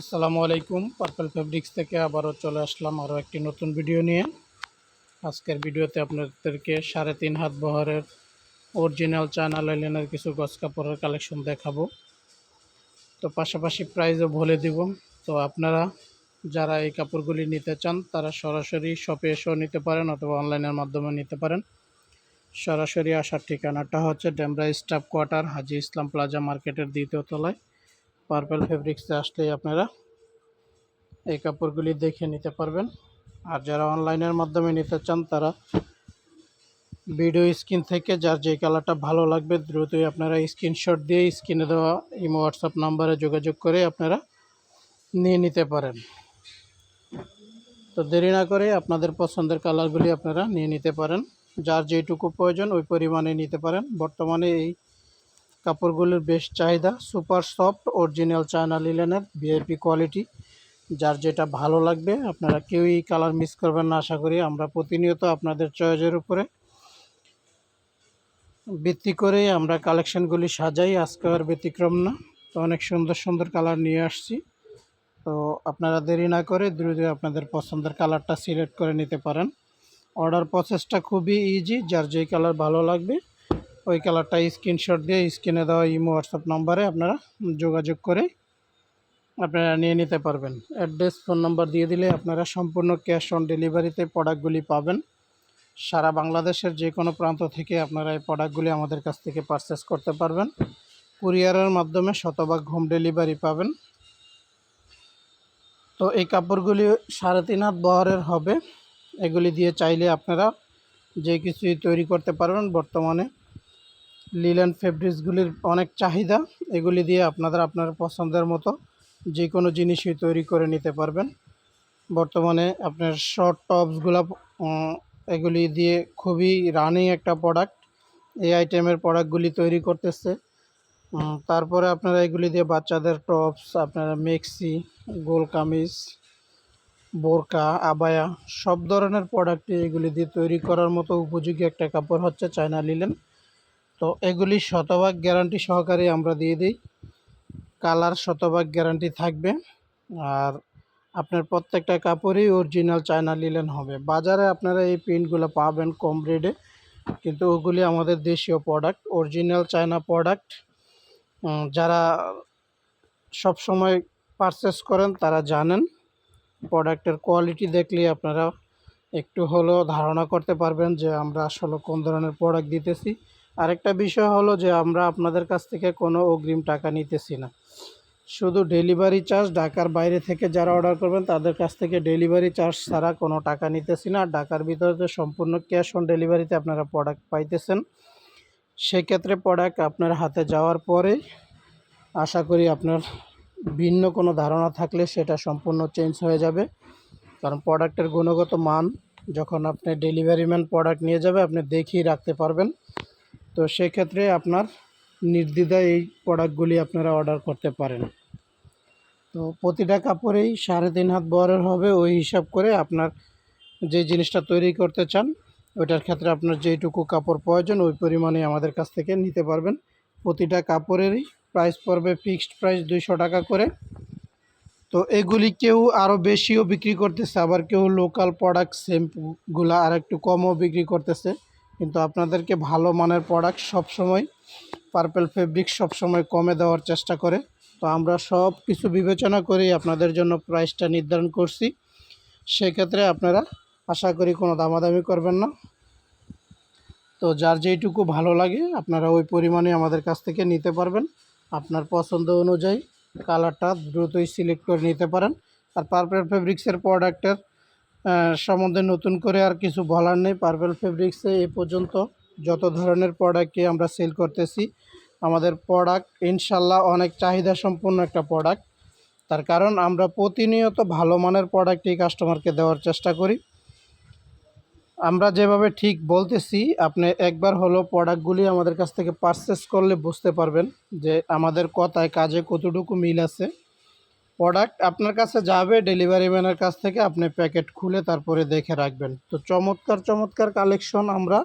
আসসালামু আলাইকুম। Purple fabrics থেকে আবারও চলে আসলাম আরও একটি নতুন ভিডিও নিয়ে। আজকের ভিডিওতে আপনাদেরকে সাড়ে তিন হাত বহরের অরিজিনাল চায়না লাইলেনের কিছু গছ কাপড়ের কালেকশন দেখাবো। তো পাশাপাশি প্রাইজও বলে দিব। তো আপনারা যারা এই কাপড়গুলি নিতে চান, তারা সরাসরি শপে এসেও নিতে পারেন অথবা অনলাইনের মাধ্যমে নিতে পারেন। সরাসরি আসার ঠিকানাটা হচ্ছে Demra staff quarter Haji Islam plaza মার্কেটের দ্বিতীয় তলায়। পার্পল ফেব্রিক্সে আসলেই আপনারা এই কাপড়গুলি দেখে নিতে পারবেন। আর যারা অনলাইনের মাধ্যমে নিতে চান, তারা ভিডিও স্ক্রিন থেকে যার যে কালারটা ভালো লাগবে, দ্রুতই আপনারা স্ক্রিনশট দিয়ে স্ক্রিনে দেওয়া ইমো, হোয়াটসঅ্যাপ নাম্বারে যোগাযোগ করে আপনারা নিয়ে নিতে পারেন। তো দেরি না করে আপনাদের পছন্দের কালারগুলি আপনারা নিয়ে নিতে পারেন। যার যেটুকু প্রয়োজন ওই পরিমাণে নিতে পারেন। বর্তমানে এই কাপড়গুলির বেশ চাহিদা, সুপার সফট, অরিজিনাল চায়না লিলেনের ভিআইপি কোয়ালিটি। যার যেটা ভালো লাগবে, আপনারা কেউই কালার মিস করবেন না, আশা করি আমরা প্রতিনিয়ত আপনাদের চয়েসের উপরে ভিত্তি করেই আমরা কালেকশানগুলি সাজাই। আজকে আর ব্যতিক্রম না, তো অনেক সুন্দর সুন্দর কালার নিয়ে আসছি। তো আপনারা দেরি না করে দ্রুত আপনাদের পছন্দের কালারটা সিলেক্ট করে নিতে পারেন। অর্ডার প্রসেসটা খুবই ইজি যার যেই কালার ভালো লাগবে ওই কালারটা স্ক্রিনশট দিয়ে স্ক্রিনে দেওয়া ইমো, হোয়াটসঅ্যাপ নাম্বারে আপনারা যোগাযোগ করে আপনারা নিয়ে নিতে পারবেন। অ্যাড্রেস, ফোন নাম্বার দিয়ে দিলে আপনারা সম্পূর্ণ ক্যাশ অন ডেলিভারিতে প্রোডাক্টগুলি পাবেন। সারা বাংলাদেশের যে কোনো প্রান্ত থেকে আপনারা এই প্রোডাক্টগুলি আমাদের কাছ থেকে পারচেস করতে পারবেন। কুরিয়ারের মাধ্যমে শতভাগ হোম ডেলিভারি পাবেন। তো এই কাপড়গুলি সাড়ে তিন হাত বহরের হবে। এগুলি দিয়ে চাইলে আপনারা যে কিছুই তৈরি করতে পারবেন বর্তমানে লিলেন ফেব্রিক্সগুলির অনেক চাহিদা, এগুলি দিয়ে আপনারা আপনার পছন্দের মতো যে কোনো জিনিসই তৈরি করে নিতে পারবেন। বর্তমানে আপনার শর্ট টপসগুলো এগুলি দিয়ে খুবই রানিং একটা প্রোডাক্ট এই আইটেমের প্রোডাক্টগুলি তৈরি করতেছে। তারপরে আপনারা এগুলি দিয়ে বাচ্চাদের টপস আপনারা মেক্সি গোল কামিজ, বোরকা, আবায়া, সব ধরনের প্রোডাক্টই এগুলি দিয়ে তৈরি করার মতো উপযোগী একটা কাপড় হচ্ছে চায়না লিলেন তো এগুলি শতভাগ গ্যারান্টি সহকারে আমরা দিয়ে দিই। কালার শতভাগ গ্যারান্টি থাকবে। আর আপনার প্রত্যেকটা কাপড়ই অরিজিনাল চায়না লিলেন হবে। বাজারে আপনারা এই প্রিন্টগুলো পাবেন কম রেটে। কিন্তু ওগুলি আমাদের দেশীয় প্রোডাক্ট অরিজিনাল চায়না প্রোডাক্ট যারা সব সময় পারচেস করেন, তারা জানেন। প্রোডাক্টের কোয়ালিটি দেখলে আপনারা একটু হলেও ধারণা করতে পারবেন যে আমরা আসলে কোন ধরনের প্রোডাক্ট দিতেছি। আরেকটা বিষয় হলো যে আমরা আপনাদের কাছ থেকে কোনো অগ্রিম টাকা নিতেছি না। শুধু ডেলিভারি চার্জ ঢাকার বাইরে থেকে যারা অর্ডার করবেন, তাদের কাছ থেকে ডেলিভারি চার্জ ছাড়া কোনো টাকা নিতেছি না। ঢাকার ভিতরে তো সম্পূর্ণ ক্যাশ অন ডেলিভারিতে আপনারা প্রোডাক্ট পাইতেছেন। সেক্ষেত্রে প্রোডাক্ট আপনার হাতে যাওয়ার পরে আশা করি আপনার ভিন্ন কোনো ধারণা থাকলে সেটা সম্পূর্ণ চেঞ্জ হয়ে যাবে। কারণ প্রোডাক্টের গুণগত মান, যখন আপনি ডেলিভারি ম্যান প্রোডাক্ট নিয়ে যাবে, আপনি দেখিয়ে রাখতে পারবেন। তো সেক্ষেত্রে আপনার নির্দ্বিধায় এই প্রোডাক্টগুলি আপনারা অর্ডার করতে পারেন। তো প্রতিটা কাপড়েই সাড়ে তিন হাত বহরের হবে, ওই হিসাব করে আপনার যে জিনিসটা তৈরি করতে চান, ওইটার ক্ষেত্রে আপনার যেইটুকু কাপড় প্রয়োজন, ওই পরিমাণে আমাদের কাছ থেকে নিতে পারবেন। প্রতিটা কাপড়েরই প্রাইস পড়বে ফিক্সড প্রাইস দুইশো টাকা করে। তো এগুলি কেউ আরও বেশিও বিক্রি করতেছে, আবার কেউ লোকাল প্রোডাক্ট সেমগুলা আর একটু কমও বিক্রি করতেছে। কিন্তু আপনাদেরকে ভালো মানের প্রোডাক্ট সবসময় পার্পেল ফেব্রিক সবসময় কমে দেওয়ার চেষ্টা করে। তো আমরা সব কিছু বিবেচনা করেই আপনাদের জন্য প্রাইসটা নির্ধারণ করছি। সেক্ষেত্রে আপনারা আশা করি কোনো দামাদামি করবেন না। তো যার যেইটুকু ভালো লাগে আপনারা ওই পরিমাণে আমাদের কাছ থেকে নিতে পারবেন। আপনার পছন্দ অনুযায়ী কালারটা দ্রুতই সিলেক্ট করে নিতে পারেন। আর পার্পেল ফেব্রিক্সের প্রোডাক্টের সম্বন্ধে নতুন করে আর কিছু বলার নেই। পার্পেল ফেব্রিক্সে এ পর্যন্ত যত ধরনের প্রোডাক্টকে আমরা সেল করতেছি, আমাদের প্রোডাক্ট ইনশাল্লাহ অনেক চাহিদা সম্পন্ন একটা প্রোডাক্ট তার কারণ আমরা প্রতিনিয়ত ভালো মানের প্রোডাক্টই কাস্টমারকে দেওয়ার চেষ্টা করি। আমরা যেভাবে ঠিক বলতেছি, আপনি একবার হলো প্রোডাক্টগুলি আমাদের কাছ থেকে পারচেস করলে বুঝতে পারবেন যে আমাদের কথায় কাজে কতটুকু মিল আছে। প্রোডাক্ট আপনার কাছে যাবে, ডেলিভারি ম্যানের কাছ থেকে আপনি প্যাকেট খুলে তারপরে দেখে রাখবেন। তো চমৎকার চমৎকার কালেকশন আমরা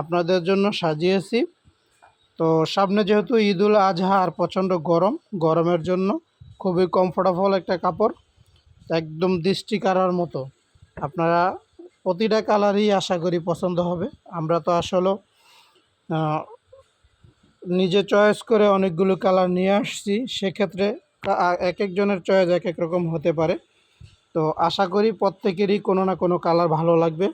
আপনাদের জন্য সাজিয়েছি। তো সামনে যেহেতু ঈদুল আজহা আর প্রচণ্ড গরম, গরমের জন্য খুবই কমফোর্টেবল একটা কাপড়, একদম দৃষ্টি কাড়ার মতো। আপনারা প্রতিটা কালারই আশা করি পছন্দ হবে। আমরা তো আসলে নিজে চয়েস করে অনেকগুলো কালার নিয়ে আসছি। সেক্ষেত্রে এক একজনের চয়েস এক এক রকম হতে পারে। তো আশা করি প্রত্যেকেরই কোনো না কোনো কালার ভালো লাগবে।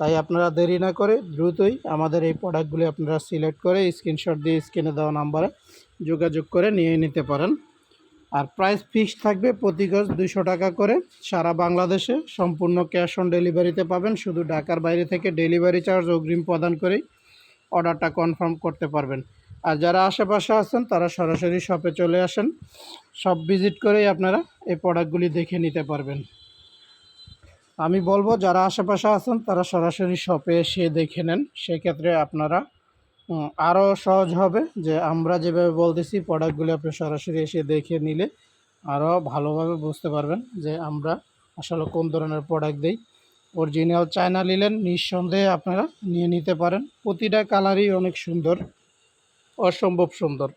তাই আপনারা দেরি না করে দ্রুতই আমাদের এই প্রোডাক্টগুলি আপনারা সিলেক্ট করে স্ক্রিনশট দিয়ে স্ক্রিনে দেওয়া নাম্বারে যোগাযোগ করে নিয়ে নিতে পারেন। আর প্রাইস ফিক্স থাকবে প্রতি গজ দুশো টাকা করে। সারা বাংলাদেশে সম্পূর্ণ ক্যাশ অন ডেলিভারিতে পাবেন। শুধু ঢাকার বাইরে থেকে ডেলিভারি চার্জ অগ্রিম প্রদান করেই অর্ডারটা কনফার্ম করতে পারবেন। আর যারা আশেপাশে আছেন, তারা সরাসরি শপে চলে আসেন। সব ভিজিট করেই আপনারা এই প্রোডাক্টগুলি দেখে নিতে পারবেন। আমি বলব, যারা আশেপাশে আছেন, তারা সরাসরি শপে এসে দেখে নেন। সেক্ষেত্রে আপনারা আরও সহজ হবে যে আমরা যেভাবে বলতেছি প্রোডাক্টগুলি আপনি সরাসরি এসে দেখে নিলে আরও ভালোভাবে বুঝতে পারবেন যে আমরা আসলে কোন ধরনের প্রোডাক্ট দিই। অরিজিনাল চায়না নিলেন, নিঃসন্দেহে আপনারা নিয়ে নিতে পারেন। প্রতিটা কালারই অনেক সুন্দর। অসম্ভব সুন্দর।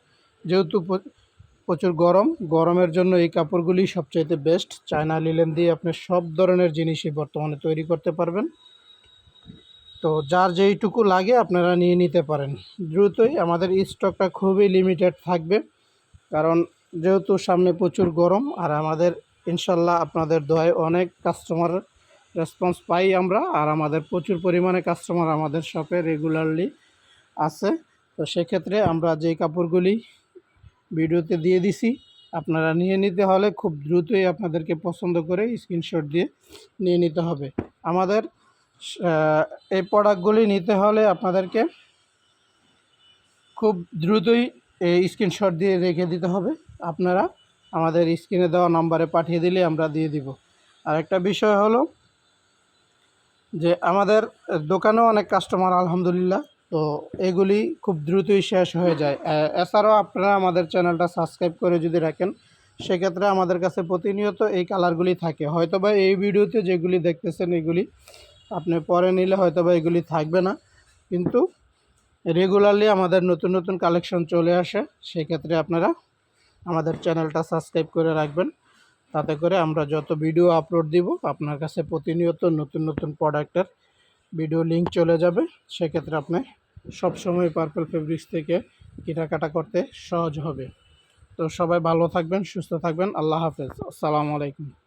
যেহেতু প্রচুর গরম, গরমের জন্য এই কাপড়গুলি সবচাইতে বেস্ট চায়না লিলেন দিয়ে আপনি সব ধরনের জিনিসই বর্তমানে তৈরি করতে পারবেন। তো যার যেইটুকু লাগে আপনারা নিয়ে নিতে পারেন। দ্রুতই আমাদের স্টকটা খুবই লিমিটেড থাকবে। কারণ যেহেতু সামনে প্রচুর গরম, আর আমাদের ইনশাল্লাহ আপনাদের দোয়ায় অনেক কাস্টমার রেসপন্স পাই আমরা। আর আমাদের প্রচুর পরিমাণে কাস্টমার আমাদের শপে রেগুলারলি আছে। তো সেক্ষেত্রে আমরা যেই কাপড়গুলি ভিডিওতে দিয়ে দিছি, আপনারা নিয়ে নিতে হলে খুব দ্রুতই আপনাদেরকে পছন্দ করে স্ক্রিনশট দিয়ে নিয়ে নিতে হবে। আমাদের এই প্রোডাক্টগুলি নিতে হলে আপনাদেরকে খুব দ্রুতই এই স্ক্রিনশট দিয়ে রেখে দিতে হবে। আপনারা আমাদের স্ক্রিনে দেওয়া নাম্বারে পাঠিয়ে দিলে আমরা দিয়ে দিব। আর একটা বিষয় হলো যে আমাদের দোকানেও অনেক কাস্টমার আলহামদুলিল্লাহ তো এগুলি খুব দ্রুতই শেষ হয়ে যায়। এছাড়াও আপনারা আমাদের চ্যানেলটা সাবস্ক্রাইব করে যদি রাখেন, সেক্ষেত্রে আমাদের কাছে প্রতিনিয়ত এই কালারগুলি থাকে। হয়তোবা এই ভিডিওতে যেগুলি দেখতেছেন এগুলি আপনি পরে নিলে হয়তোবা এগুলি থাকবে না। কিন্তু রেগুলারলি আমাদের নতুন নতুন কালেকশন চলে আসে, সেক্ষেত্রে আপনারা আমাদের চ্যানেলটা সাবস্ক্রাইব করে রাখবেন। তাতে করে আমরা যত ভিডিও আপলোড দিব, আপনার কাছে প্রতিনিয়ত নতুন নতুন প্রোডাক্টের ভিডিও লিংক চলে যাবে। সেক্ষেত্রে আপনি সবসময় পার্পল ফেব্রিক্স থেকে কেনাকাটা করতে সহজ হবে। তো সবাই ভালো থাকবেন, সুস্থ থাকবেন। আল্লাহ হাফেজ। আসসালামু আলাইকুম।